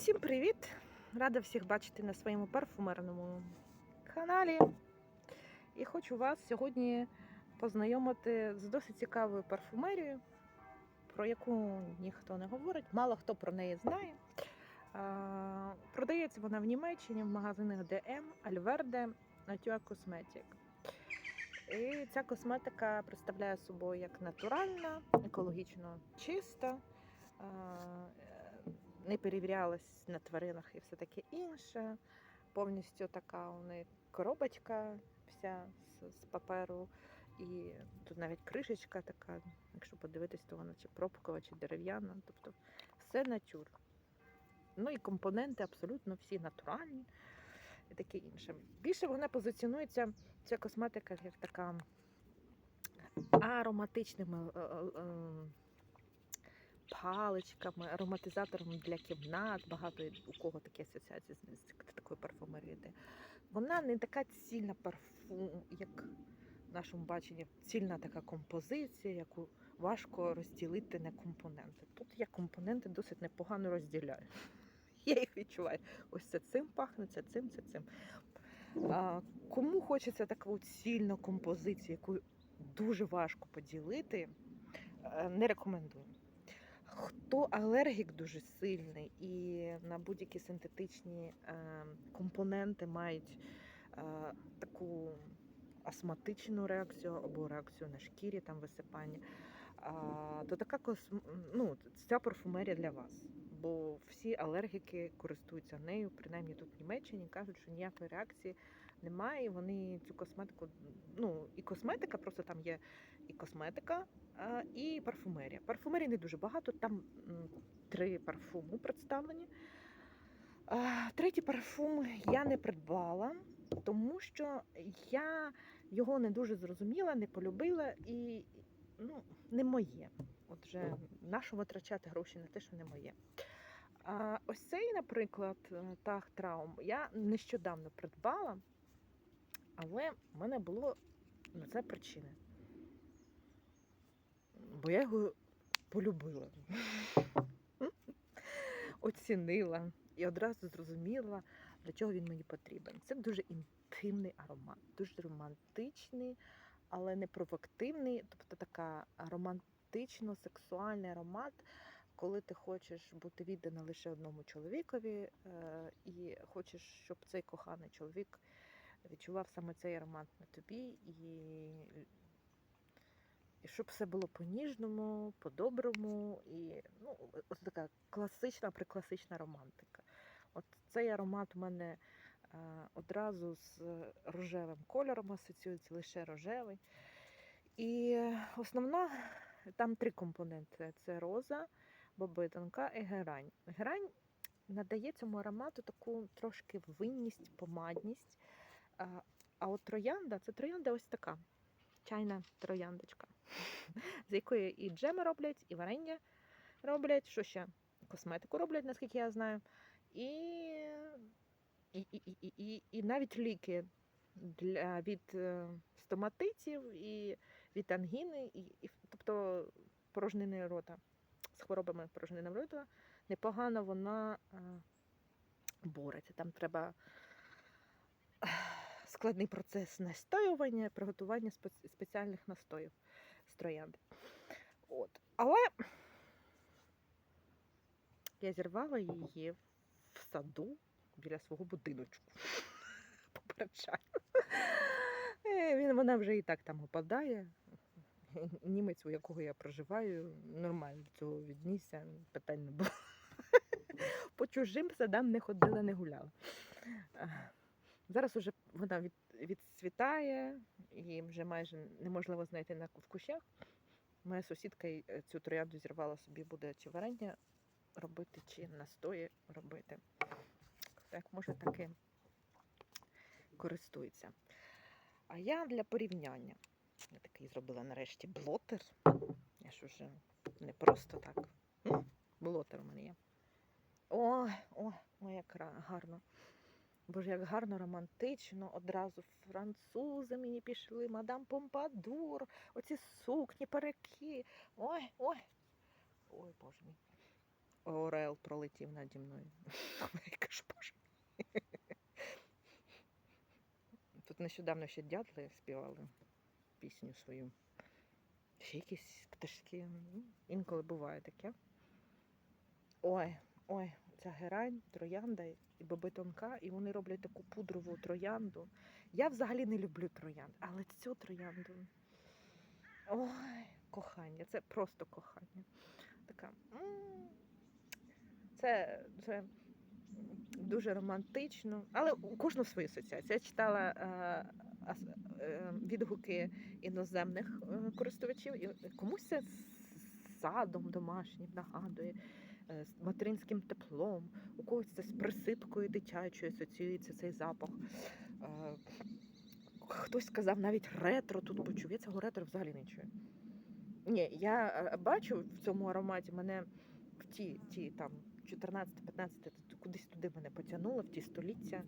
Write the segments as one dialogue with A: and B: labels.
A: Усім привіт! Рада всіх бачити на своєму парфумерному каналі. І хочу вас сьогодні познайомити з досить цікавою парфумерією, про яку ніхто не говорить, мало хто про неї знає. Продається вона в Німеччині в магазинах DM, Alverde, Natura Cosmetic. І ця косметика представляє собою як натуральна, екологічно чиста, не перевірялась на тваринах і все таке інше. Повністю така у неї коробочка вся з, з паперу. І тут навіть кришечка така, якщо подивитись, то вона чи пробкова, чи дерев'яна. Тобто все натюр. Ну і компоненти абсолютно всі натуральні і таке інше. Більше вона позиціонується, ця косметика, як така ароматичними е, е, е, паличками, ароматизатором для кімнат. Багато у кого такі асоціації з такою парфумерією. Вона не така цільна парфум, як в нашому баченні, цільна така композиція, яку важко розділити на компоненти. Тут я компоненти досить непогано розділяю. Я їх відчуваю. Ось це цим пахне, це цим, це цим. А, кому хочеться таку цільну композицію, яку дуже важко поділити, е, не рекомендую. Хто алергік дуже сильний і на будь-які синтетичні е, компоненти мають е, таку астматичну реакцію або реакцію на шкірі, там висипання, то така кос... ну, ця парфумерія для вас. Бо всі алергіки користуються нею, принаймні тут в Німеччині кажуть, що ніякої реакції немає. Вони цю косметику, ну і косметика, просто там є і косметика, і парфумерія. Парфумерії не дуже багато, там три парфуму представлені. Третій парфум я не придбала, тому що я його не дуже зрозуміла, не полюбила і ну, не моє. От вже нащо витрачати гроші на те, що не моє. А ось цей, наприклад, Тах Траум, я нещодавно придбала, але в мене було на це причини. Бо я його полюбила, оцінила і одразу зрозуміла, для чого він мені потрібен. Це дуже інтимний аромат, дуже романтичний, але не провоктивний, тобто така романтично-сексуальний аромат, коли ти хочеш бути віддана лише одному чоловікові, е, і хочеш, щоб цей коханий чоловік відчував саме цей аромат на тобі, і, щоб все було по-ніжному, по-доброму, і ну, ось така класична, прикласична романтика. От цей аромат у мене е, одразу з рожевим кольором асоціюється, лише рожевий. І основна, там три компоненти: це роза, бобитанка і герань. Герань надає цьому аромату таку трошки винність, помадність. А от троянда це троянда ось така. Чайна трояндочка, з якої і джеми роблять, і варення роблять. Що ще? Косметику роблять, наскільки я знаю. І, і, і, і, і, і, навіть ліки для, від е, стоматитів, і від ангіни, і, і, тобто порожнини рота з хворобами порожнини рота. Непогано вона е, бореться. Там треба складний процес настоювання, приготування спеціальних настоїв з троянди. От. Але я зірвала її в саду біля свого будиночку. Попереджаю. Е, Він, вона вже і так там опадає. Німець, у якого я проживаю, нормально до цього віднісся, питань не було. По чужим садам не ходила, не гуляла. Зараз уже вона від, відцвітає, і вже майже неможливо знайти на в кущах. Моя сусідка е, цю троянду зірвала собі, буде чи варення робити, чи настої робити. Так може таки користується. А я для порівняння. Я такий зробила нарешті блотер. Я ж уже не просто так. Блотер у мене є. Ой, ой, ой, як гарно. Боже, як гарно, романтично. Одразу французи мені пішли, мадам Помпадур, оці сукні, парики. Ой, ой. Ой, боже мій. орел пролетів наді мною. Кажу, боже. мій». Тут нещодавно ще дятли співали пісню свою. Ще якісь пташки. Інколи буває таке. Ой, ой, ця герань, троянда і баби тонка, і вони роблять таку пудрову троянду. Я взагалі не люблю троянд, але цю троянду. Ой, кохання, це просто кохання. Така. Це, це дуже романтично, але у кожного свої асоціації. Я читала е, е, відгуки іноземних е, користувачів, і комусь це садом домашнім нагадує, з материнським теплом, у когось це з присипкою дитячою асоціюється цей запах. Е, Хтось сказав навіть ретро тут почув. Я цього ретро взагалі не чую. Ні, я е, бачу в цьому ароматі мене в ті, ті там 14-15, кудись туди мене потягнуло, в ті століття.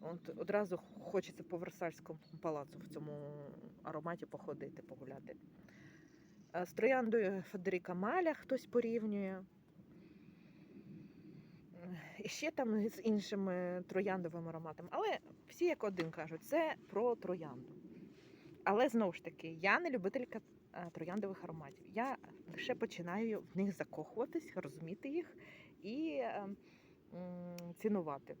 A: От одразу хочеться по Версальському палацу в цьому ароматі походити, погуляти. Е, З трояндою Федеріка Маля хтось порівнює. Е, І ще там з іншими трояндовими ароматами. Але всі як один кажуть, це про троянду. Але знову ж таки, я не любителька е, трояндових ароматів. Я лише починаю в них закохуватись, розуміти їх і е, цінувати.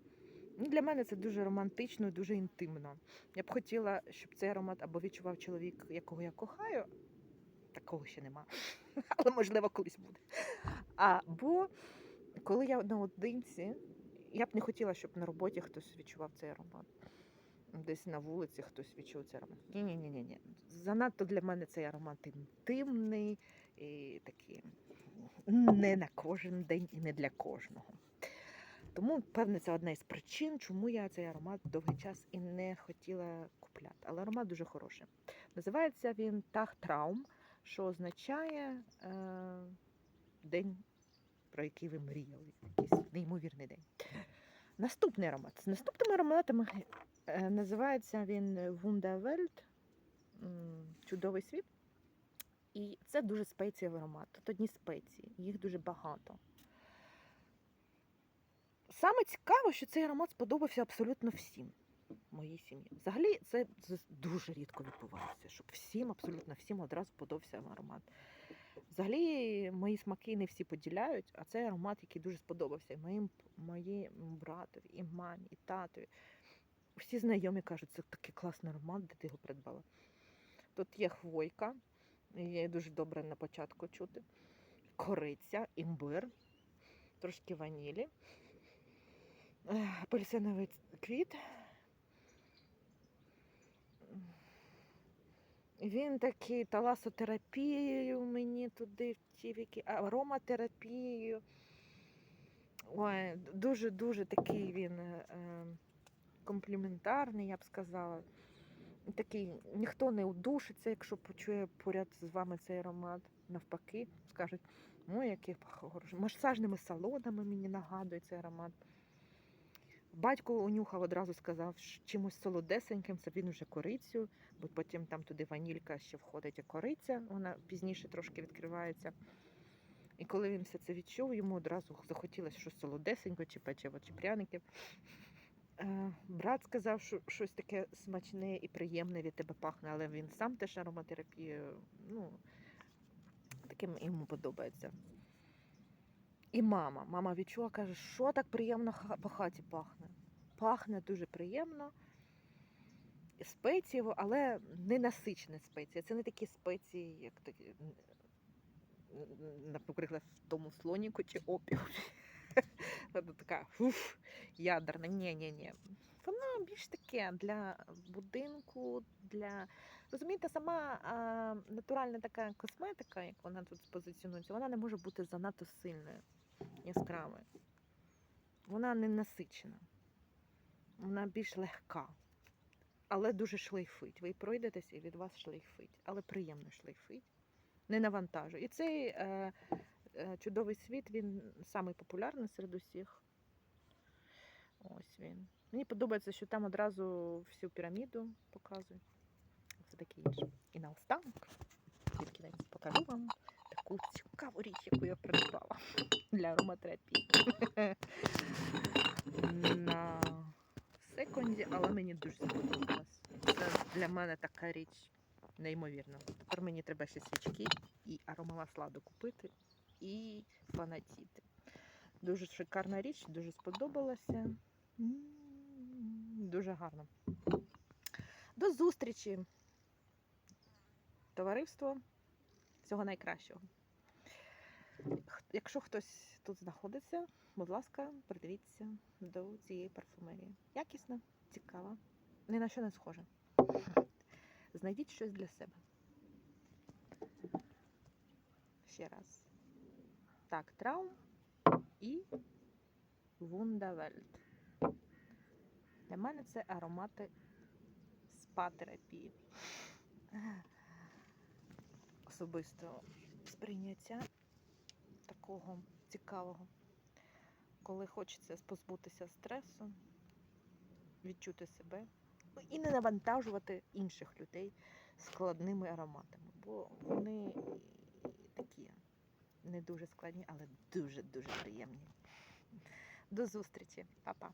A: Ну, Для мене це дуже романтично дуже інтимно. Я б хотіла, щоб цей аромат або відчував чоловік, якого я кохаю, такого ще нема, але можливо колись буде. Або коли я наодинці, я б не хотіла, щоб на роботі хтось відчував цей аромат. Десь на вулиці хтось відчув цей аромат. Ні, ні, ні, ні, ні. Занадто для мене цей аромат інтимний і такий не на кожен день і не для кожного. Тому, певне, це одна із причин, чому я цей аромат довгий час і не хотіла купляти. Але аромат дуже хороший. Називається він Тахтраум, що означає е, день, про який ви мріяли. Якийсь неймовірний день. Наступний аромат. З наступними ароматами е, називається він Wunderwelt, чудовий світ. І це дуже спецієвий аромат. Тут одні спеції, їх дуже багато. Саме цікаво, що цей аромат сподобався абсолютно всім моїй сім'ї. Взагалі, це дуже рідко відбувається, щоб всім, абсолютно всім одразу подобався аромат. Взагалі, мої смаки не всі поділяють, а цей аромат, який дуже сподобався і моїм, моєму братові, і мамі, і татові. Всі знайомі кажуть, це такий класний аромат, де ти його придбала. Тут є хвойка, її дуже добре на початку чути. Кориця, імбир, трошки ванілі, е, апельсиновий квіт. Він такий таласотерапією мені туди втів, який- ароматерапією. Ой, дуже-дуже такий він е, е, компліментарний, я б сказала. Такий, ніхто не удушиться, якщо почує поряд з вами цей аромат. Навпаки, скажуть, ой, який хороший. Масажними салонами мені нагадує цей аромат. Батько унюхав одразу сказав, що чимось солодесеньким, це він уже корицю, бо потім там туди ванілька ще входить і кориця, вона пізніше трошки відкривається. І коли він все це відчув, йому одразу захотілося щось солодесеньке, чи печиво, чи пряники. Е, Брат сказав, що щось таке смачне і приємне від тебе пахне, але він сам теж ароматерапією, ну, таким йому подобається. І мама. Мама відчула, каже, що так приємно по хаті пахне. Пахне дуже приємно, спецієво, але не насичене спеція. Це не такі спеції, як такі, наприклад, в тому слоніку чи опіумі. Така уф, ядерна. Ні, ні, ні. Воно більш таке для будинку, для. Розумієте, сама а, натуральна така косметика, як вона тут позиціонується, вона не може бути занадто сильною, яскравою. Вона не насичена. Вона більш легка, але дуже шлейфить. Ви пройдетеся і від вас шлейфить, але приємно шлейфить, не навантажує. І цей е, е, чудовий світ, він самий популярний серед усіх. Ось він. Мені подобається, що там одразу всю піраміду показують. Це таке інше. І наостанок, тільки покажу вам таку цікаву річ, яку я придбала для ароматерапії. На секунді, але мені дуже сподобалось. Це для мене така річ неймовірна. Тепер мені треба ще свічки і аромамасла докупити і фанатіти. Дуже шикарна річ, дуже сподобалася. Дуже гарно. До зустрічі! Товариство. Всього найкращого. Якщо хтось тут знаходиться, будь ласка, придивіться до цієї парфумерії. Якісна, цікава, ні на що не схожа. Знайдіть щось для себе. Ще раз. Так, траум і Вундавельт. Для мене це аромати спа-терапії. Особисто сприйняття такого цікавого, коли хочеться позбутися стресу, відчути себе і не навантажувати інших людей складними ароматами, бо вони такі не дуже складні, але дуже-дуже приємні. До зустрічі, Па-па!